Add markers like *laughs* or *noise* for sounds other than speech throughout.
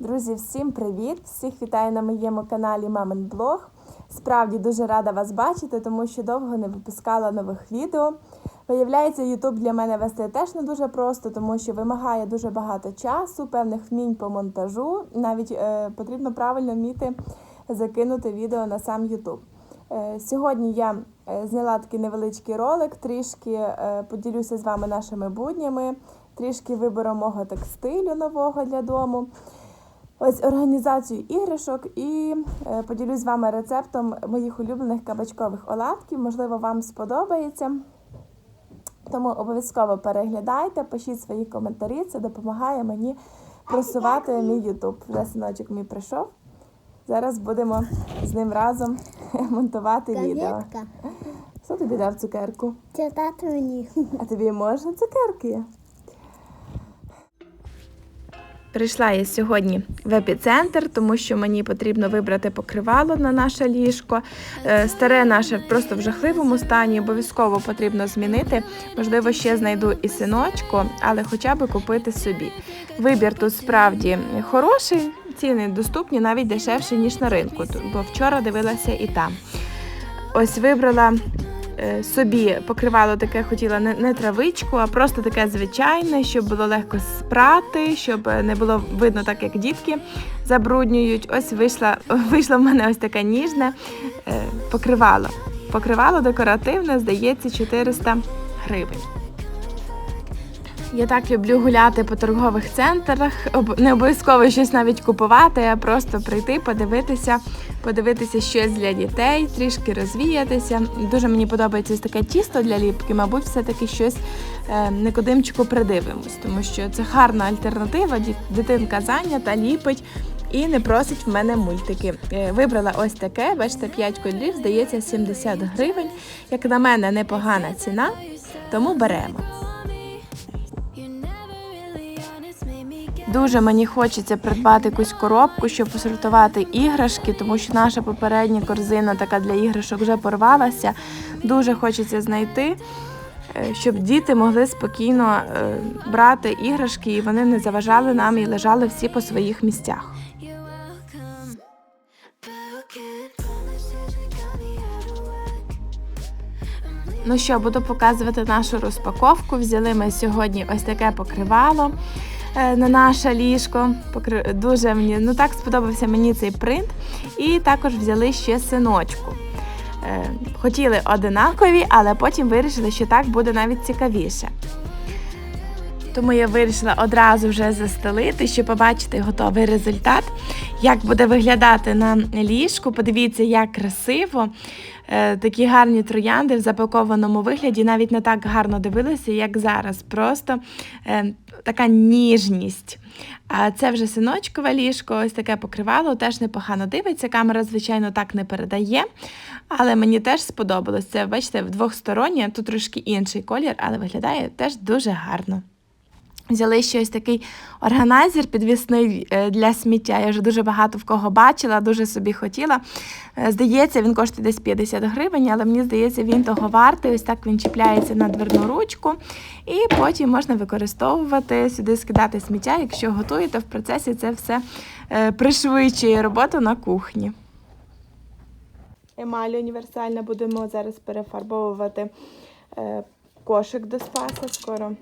Друзі, всім привіт! Всіх вітаю на моєму каналі Мамин Блог. Справді дуже рада вас бачити, тому що довго не випускала нових відео. Виявляється, YouTube для мене вести теж не дуже просто, тому що вимагає дуже багато часу, певних вмінь по монтажу. Навіть е, потрібно правильно вміти закинути відео на сам YouTube. Е, Сьогодні я е, зняла такий невеличкий ролик, трішки е, поділюся з вами нашими буднями, трішки вибором мого текстилю нового для дому. Ось організацію іграшок і е, поділюсь з вами рецептом моїх улюблених кабачкових оладків. Можливо, вам сподобається. Тому обов'язково переглядайте, пишіть свої коментарі. Це допомагає мені просувати мій YouTube. Вже синочок мій прийшов. Зараз будемо з ним разом *laughs* монтувати відео. Конфетка. Хто тобі дав цукерку? Це тато мені. А тобі можна цукерки? Прийшла я сьогодні в епіцентр, тому що мені потрібно вибрати покривало на наше ліжко. Е, Старе наше просто в жахливому стані, обов'язково потрібно змінити. Можливо, ще знайду і синочку, але хоча б купити собі. Вибір тут справді хороший, ціни доступні, навіть дешевші, ніж на ринку, бо вчора дивилася і там. Ось вибрала собі покривало таке, хотіла не, не травичку, а просто таке звичайне, щоб було легко спрати, щоб не було видно так, як дітки забруднюють. Ось вийшла, *laughs* вийшло в мене ось таке ніжне е, покривало. Покривало декоративне, здається, 400 гривень. Я так люблю гуляти по торгових центрах, не обов'язково щось навіть купувати, а просто прийти, подивитися, подивитися щось для дітей, трішки розвіятися. Дуже мені подобається ось таке тісто для ліпки, мабуть, все-таки щось е, Никодимчику придивимось, тому що це гарна альтернатива. Дитинка зайнята, ліпить. І не просить в мене мультики. Е, Вибрала ось таке, бачите, 5 кольорів, здається, 70 гривень. Як на мене, непогана ціна, тому беремо. Дуже мені хочеться придбати якусь коробку, щоб посортувати іграшки, тому що наша попередня корзина така для іграшок вже порвалася. Дуже хочеться знайти, е, щоб діти могли спокійно е, брати іграшки і вони не заважали нам і лежали всі по своїх місцях. Ну що, буду показувати нашу розпаковку. Взяли ми сьогодні ось таке покривало на наше ліжко. Дуже мені ну так сподобався мені цей принт. І також взяли ще синочку. Е, Хотіли одинакові, але потім вирішили, що так буде навіть цікавіше. Тому я вирішила одразу вже застелити, щоб побачити готовий результат, як буде виглядати на ліжку. Подивіться, як красиво. Е, Такі гарні троянди в запакованому вигляді навіть не так гарно дивилися, як зараз. Просто е, така ніжність. А це вже синочкове ліжко, ось таке покривало, теж непогано дивиться. Камера, звичайно, так не передає. Але мені теж сподобалось. Це, бачите, двохстороннє, тут трошки інший колір, але виглядає теж дуже гарно. Взяли ще ось такий органайзер підвісний е, для сміття. Я вже дуже багато в кого бачила, дуже собі хотіла. Е, Здається, він коштує десь 50 гривень, але мені здається, він того вартий. Ось так він чіпляється на дверну ручку. І потім можна використовувати сюди, скидати сміття. Якщо готуєте в процесі, це все е, пришвидшує роботу на кухні. Емаль універсальна будемо зараз перефарбовувати кошик до спаса. Скоро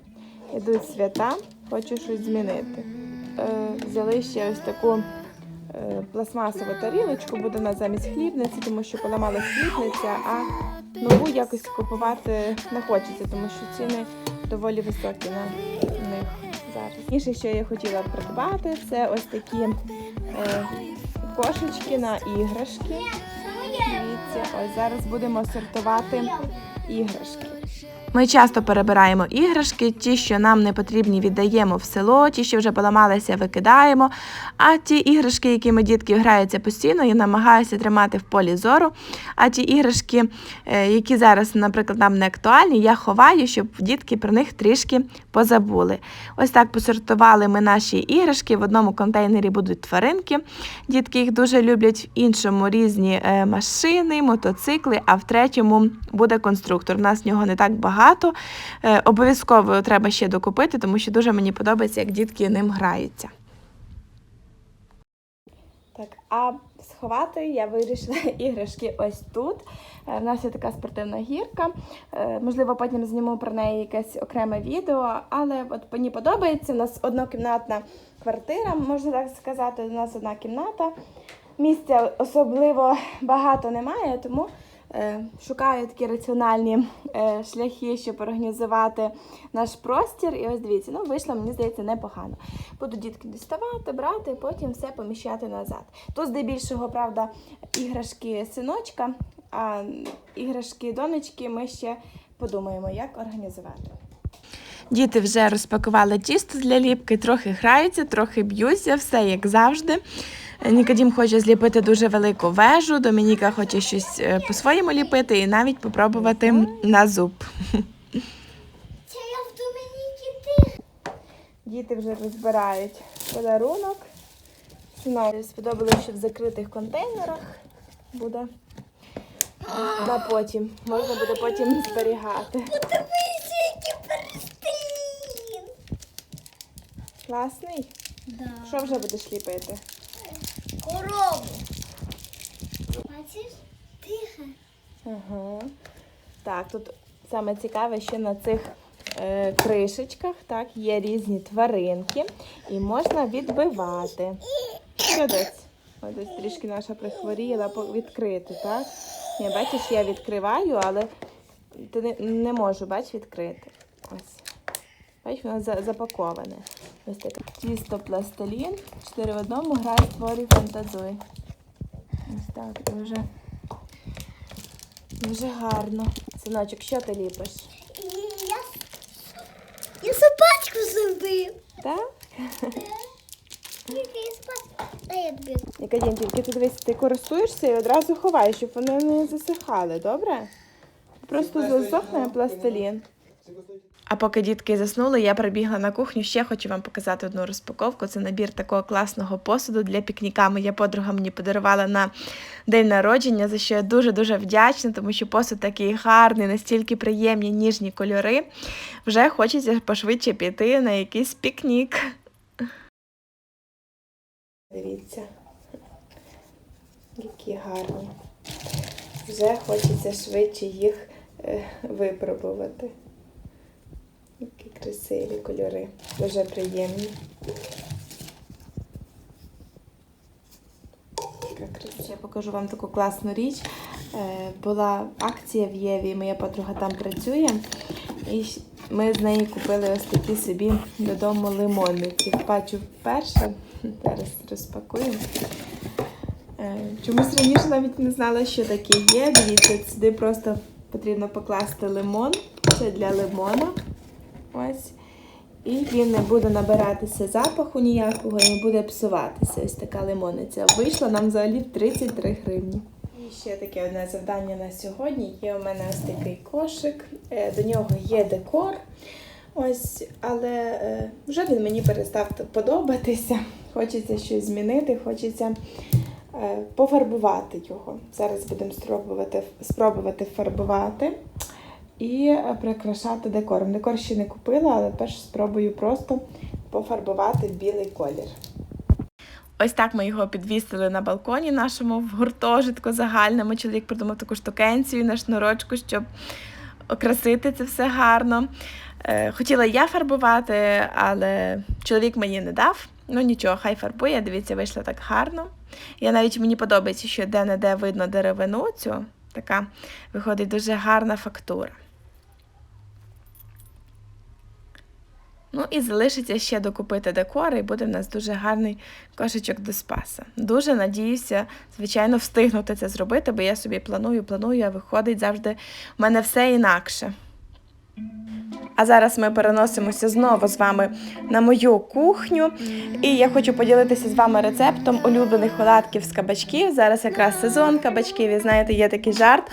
йдуть свята, хочу щось змінити. Е, взяли ще ось таку е, пластмасову тарілочку, буде на замість хлібниці, тому що поламалась хлібниця, а нову якось купувати не хочеться, тому що ціни доволі високі на них зараз. Інше, що я хотіла придбати, це ось такі е, кошечки на іграшки. Дивіться, ось зараз будемо сортувати іграшки. Ми часто перебираємо іграшки, ті, що нам не потрібні, віддаємо в село, ті, що вже поламалися, викидаємо. А ті іграшки, якими дітки граються постійно, я намагаюся тримати в полі зору. А ті іграшки, е, які зараз, наприклад, нам не актуальні, я ховаю, щоб дітки про них трішки позабули. Ось так посортували ми наші іграшки. В одному контейнері будуть тваринки. Дітки їх дуже люблять, в іншому різні е, машини, мотоцикли, а в третьому буде конструктор. У нас в нього не так багато. Е, Обов'язково треба ще докупити, тому що дуже мені подобається, як дітки ним граються. Так, а сховати я вирішила *laughs* іграшки ось тут. Е, В нас є така спортивна гірка. Е, Можливо, потім зніму про неї якесь окреме відео, але от мені подобається. У нас однокімнатна квартира, можна так сказати. У нас одна кімната. Місця особливо багато немає, тому е, шукаю такі раціональні е, шляхи, щоб організувати наш простір. І ось дивіться, ну вийшло, мені здається, непогано. Буду дітки діставати, брати, потім все поміщати назад. Тут здебільшого, правда, іграшки синочка, а іграшки донечки ми ще подумаємо, як організувати. Діти вже розпакували тісто для ліпки, трохи граються, трохи б'ються, все як завжди. Нікодім хоче зліпити дуже велику вежу, Домініка хоче щось е, по-своєму ліпити і навіть попробувати на зуб. Це я в Домініки ти. Діти вже розбирають подарунок. Сподобалося, що в закритих контейнерах буде на потім. Можна буде потім зберігати. Подивися, який перстень. Класний. Да. Що вже будеш ліпити? Корову. Бачиш? Тихо. Ага. Так, тут саме цікаве, що на цих е, кришечках так, є різні тваринки і можна відбивати. Що десь? Ось ось трішки наша прихворіла відкрити, так? Я бачиш, я відкриваю, але ти не, не можу, бач, відкрити. Ось. Бач, воно запаковане. Ось таке. Тісто пластилін. Чотири в одному грай, створюй, фантазуй. Ось так, дуже. Дуже гарно. Синочок, що ти ліпиш? Я, я собачку зробив. Так? Якадін, тільки ти дивись, ти користуєшся і одразу ховаєш, щоб вони не засихали, добре? Просто засохне пластилін. А поки дітки заснули, я прибігла на кухню. Ще хочу вам показати одну розпаковку. Це набір такого класного посуду для пікніка. Моя подруга мені подарувала на день народження, за що я дуже-дуже вдячна, тому що посуд такий гарний, настільки приємні, ніжні кольори. Вже хочеться пошвидше піти на якийсь пікнік. Дивіться, які гарні. Вже хочеться швидше їх е, випробувати. Які красиві кольори, дуже приємні. Я покажу вам таку класну річ. Е, Була акція в Єві, моя подруга там працює. І ми з нею купили ось такі собі додому лимонниці. Бачу вперше. *laughs* Зараз розпакуємо. Е, Чомусь раніше навіть не знала, що таке є. Дивіться, сюди просто потрібно покласти лимон. Це для лимона. Ось. І він не буде набиратися запаху ніякого і не буде псуватися. Ось така лимонниця. Вийшла нам взагалі 33 гривні. І ще таке одне завдання на сьогодні. Є у мене ось такий кошик, е, до нього є декор. Ось, але е, вже він мені перестав подобатися. Хочеться щось змінити, хочеться е, пофарбувати його. Зараз будемо спробувати, спробувати фарбувати і е, прикрашати декором. Декор ще не купила, але перш спробую просто пофарбувати білий колір. Ось так ми його підвісили на балконі нашому в гуртожитку загальному. Чоловік придумав таку штукенцію на шнурочку, щоб окрасити це все гарно. Е, Хотіла я фарбувати, але чоловік мені не дав. Ну нічого, хай фарбує. Дивіться, вийшло так гарно. Я навіть мені подобається, що де-не-де видно деревину цю. Така виходить дуже гарна фактура. Ну і залишиться ще докупити декор, і буде в нас дуже гарний кошечок до спаса. Дуже надіюся, звичайно, встигнути це зробити, бо я собі планую, планую, а виходить завжди в мене все інакше. А зараз ми переносимося знову з вами на мою кухню. І я хочу поділитися з вами рецептом улюблених оладків з кабачків. Зараз якраз сезон кабачків. І знаєте, є такий жарт,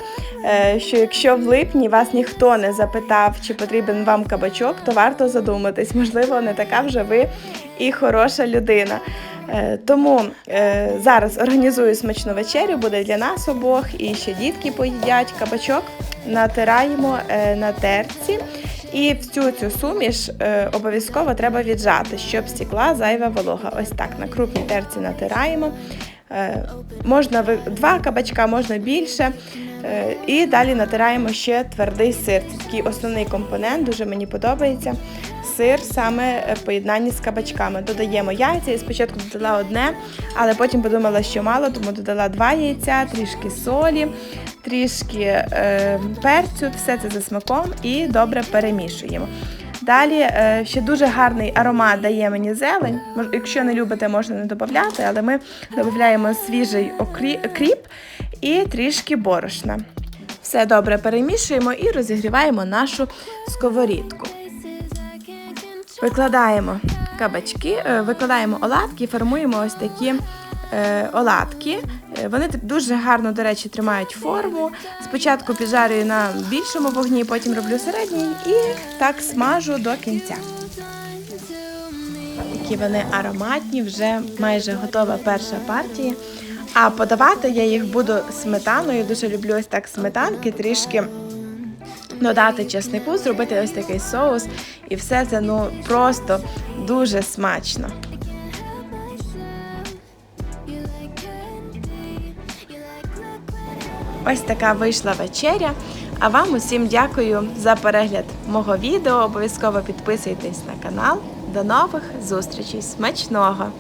е, що якщо в липні вас ніхто не запитав, чи потрібен вам кабачок, то варто задуматись. Можливо, не така вже ви і хороша людина. Е, Тому е, зараз організую смачну вечерю, буде для нас обох, і ще дітки поїдять кабачок, натираємо на терці. І всю цю суміш е, обов'язково треба віджати, щоб стікла зайва волога. Ось так на крупній терці натираємо. Е, Можна два кабачка, можна більше. Е, І далі натираємо ще твердий сир. Це такий основний компонент, дуже мені подобається. Сир саме в поєднанні з кабачками. Додаємо яйця. Я спочатку додала одне, але потім подумала, що мало, тому додала два яйця, трішки солі, трішки е, перцю, все це за смаком і добре перемішуємо. Далі е, ще дуже гарний аромат дає мені зелень. Якщо не любите, можна не додати, але ми додаємо свіжий окрі- кріп і трішки борошна. Все добре перемішуємо і розігріваємо нашу сковорідку. Викладаємо кабачки, е, викладаємо оладки формуємо ось такі е, оладки. Е, Вони дуже гарно, до речі, тримають форму. Спочатку піджарюю на більшому вогні, потім роблю середній і так смажу до кінця. Які вони ароматні, вже майже готова перша партія. А подавати я їх буду сметаною. Дуже люблю ось так сметанки, трішки додати чеснику, зробити ось такий соус, і все це ну просто дуже смачно. Ось така вийшла вечеря. А вам усім дякую за перегляд мого відео. Обов'язково підписуйтесь на канал. До нових зустрічей. Смачного!